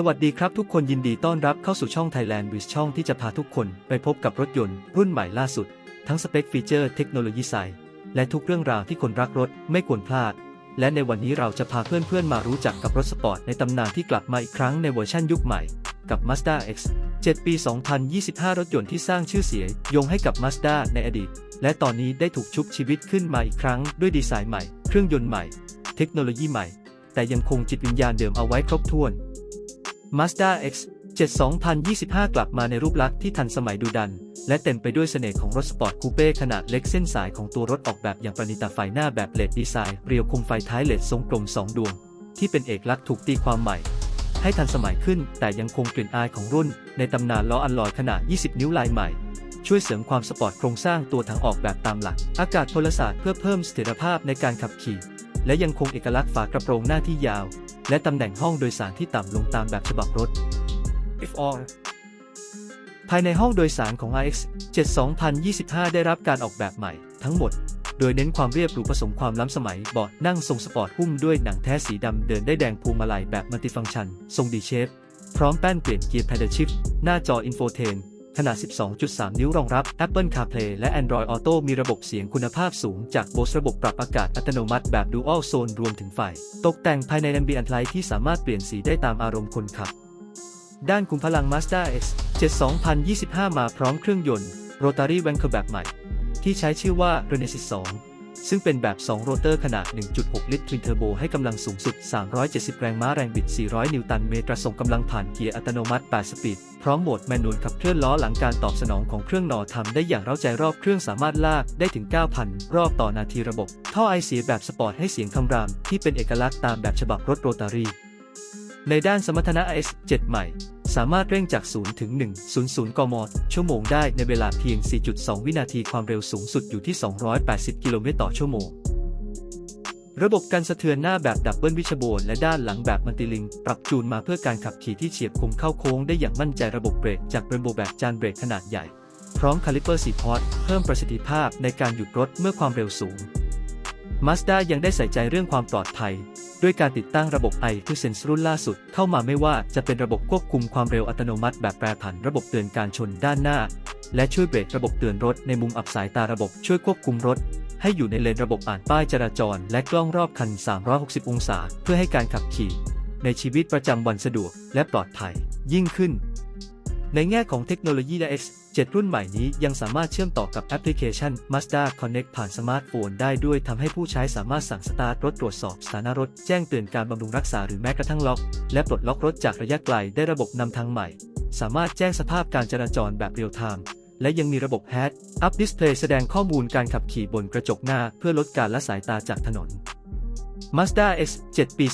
สวัสดีครับทุกคนยินดีต้อนรับเข้าสู่ช่อง Thailand w i z ช่องที่จะพาทุกคนไปพบกับรถยนต์รุ่นใหม่ล่าสุด ทั้งสเปคฟีเจอร์เทคโนโลยีไซน์และทุกเรื่องราวที่คนรักรถไม่ควรพลาด และในวันนี้เราจะพาเพื่อนๆมารู้จักกับรถสปอร์ตในตำนานที่กลับมาอีกครั้งในเวอร์ชั่นยุคใหม่กับ Mazda X 7 ปี 2025 รถยนต์ที่สร้างชื่อเสียงยงให้กับ Mazda ในอดีต และตอนนี้ได้ถูกชุบชีวิตขึ้นมาอีกครั้งด้วยดีไซน์ใหม่ เครื่องยนต์ใหม่ เทคโนโลยีใหม่ แต่ยังคงจิตวิญญาณเดิมเอาไว้ครบถ้วน Mazda X 7 2025 กลับมาในรูปลักษณ์ที่ทันสมัยดูดัน และเต็มไปด้วยเสน่ห์ของรถสปอร์ตคูเป้ขนาดเล็กเส้นสายของตัวรถออกแบบอย่างประณีตาไฟหน้าแบบเลดดีไซน์ เรียวคมไฟท้ายเลดทรงกลม 2 ดวง ที่เป็นเอกลักษณ์ถูกตีความใหม่ ให้ทันสมัยขึ้น แต่ยังคงกลิ่นอายของรุ่น ในตำนานล้ออัลลอยขนาด 20 นิ้วลายใหม่ ช่วยเสริมความสปอร์ตโครงสร้างตัวถังออกแบบตามหลัก อากาศพลศาสตร์เพื่อเพิ่มเสถียรภาพในการขับขี่ และยังคงเอกลักษณ์ฝากระโปรงหน้าที่ยาว และตำแหน่งห้องโดยสารที่ต่ำลงตามแบบฉบับรถ F4 ภายในห้องโดยสารของ RX 7 2025 ได้รับการออกแบบใหม่ทั้งหมด โดยเน้นความเรียบหรูผสมความล้ำสมัยเบาะนั่งทรงสปอร์ตหุ้มด้วยหนังแท้สีดำเดินได้แดงพวงมาลัยแบบมัลติฟังก์ชัน ทรงดีเชฟ พร้อมแป้นเปลี่ยนเกียร์ Pedal Shift หน้าจอ Infotain ขนาด 12.3 นิ้วรองรับ Apple CarPlay และ Android Auto มีระบบเสียงคุณภาพสูงจาก Bose ระบบปรับอากาศอัตโนมัติแบบ Dual Zone รวมถึงไฟ ตกแต่งภายใน Ambient Light ที่สามารถเปลี่ยนสีได้ตามอารมณ์คนขับ ด้านคุมพลัง Mazda X 7 2025 มาพร้อมเครื่องยนต์ Rotary Wankel แบบใหม่ ที่ใช้ชื่อว่า Renesis 2 ซึ่งเป็นแบบ 2 โรเตอร์ขนาด 1.6 ลิตร Twin Turbo ให้กำลังสูงสุด 370 แรงม้าแรงบิด 400 นิวตันเมตรส่งกำลังผ่านเกียร์อัตโนมัติ 8 สปีด พร้อมโหมดแมนนวลขับเคลื่อนล้อหลังการตอบสนองของเครื่องนอทำได้อย่างเร้าใจรอบเครื่องสามารถลากได้ถึง 9,000 รอบต่อนาทีระบบ ท่อไอเสียแบบสปอร์ตให้เสียงคำราม ที่เป็นเอกลักษณ์ตามแบบฉบับรถโรตารีในด้านสมรรถนะ S7 ใหม่ สามารถเร่งจาก 0 ถึง 100 กม ชั่วโมงได้ในเวลาเพียง 4.2 วินาทีความเร็วสูงสุดอยู่ที่ 280 กิโลเมตรต่อชั่วโมง ระบบกันสะเทือนหน้าแบบดับเบิลวิชโบนและด้านหลังแบบมัลติลิง ปรับจูนมาเพื่อการขับขี่ที่เฉียบคมเข้าโค้งได้อย่างมั่นใจระบบเบรกจากเรนโบแบบจานเบรกขนาดใหญ่ พร้อมคาลิเปอร์4พอร์ตเพิ่มประสิทธิภาพในการหยุดรถเมื่อความเร็วสูง Mazda ยังได้ใส่ใจเรื่องความปลอดภัย ด้วยการติดตั้งระบบ i 2 Sense รุ่นล่าสุดเข้ามาไม่ว่าจะเป็นระบบควบคุมความเร็วอัตโนมัติแบบแปรผันระบบเตือนการชนด้านหน้า และช่วยเบรกระบบเตือนรถในมุมอับสายตาระบบช่วยควบคุมรถ ให้อยู่ในเลนระบบอ่านป้ายจราจร และกล้องรอบคัน 360 องศา เพื่อให้การขับขี่ ในชีวิตประจำวันสะดวกและปลอดภัยยิ่งขึ้น ในแง่ของเทคโนโลยีและ X 7 รุ่นใหม่นี้ยังสามารถเชื่อมต่อกับแอปพลิเคชัน Mazda Connect ผ่านสมาร์ทโฟนได้ด้วยทำให้ผู้ใช้สามารถสั่งสตาร์ทรถตรวจสอบสถานะรถ แจ้งเตือนการบำรุงรักษาหรือแม้กระทั่งล็อก และปลดล็อกรถจากระยะไกลได้ระบบนำทางใหม่ สามารถแจ้งสภาพการจราจรแบบเรียลไทม์และยังมีระบบ Head Up Display แสดงข้อมูลการขับขี่บนกระจกหน้าเพื่อลดการละสายตาจากถนน Mazda X 7 ปี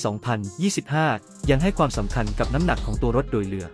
2025 ยังให้ความสำคัญกับน้ำหนักของตัวรถโดยเรือ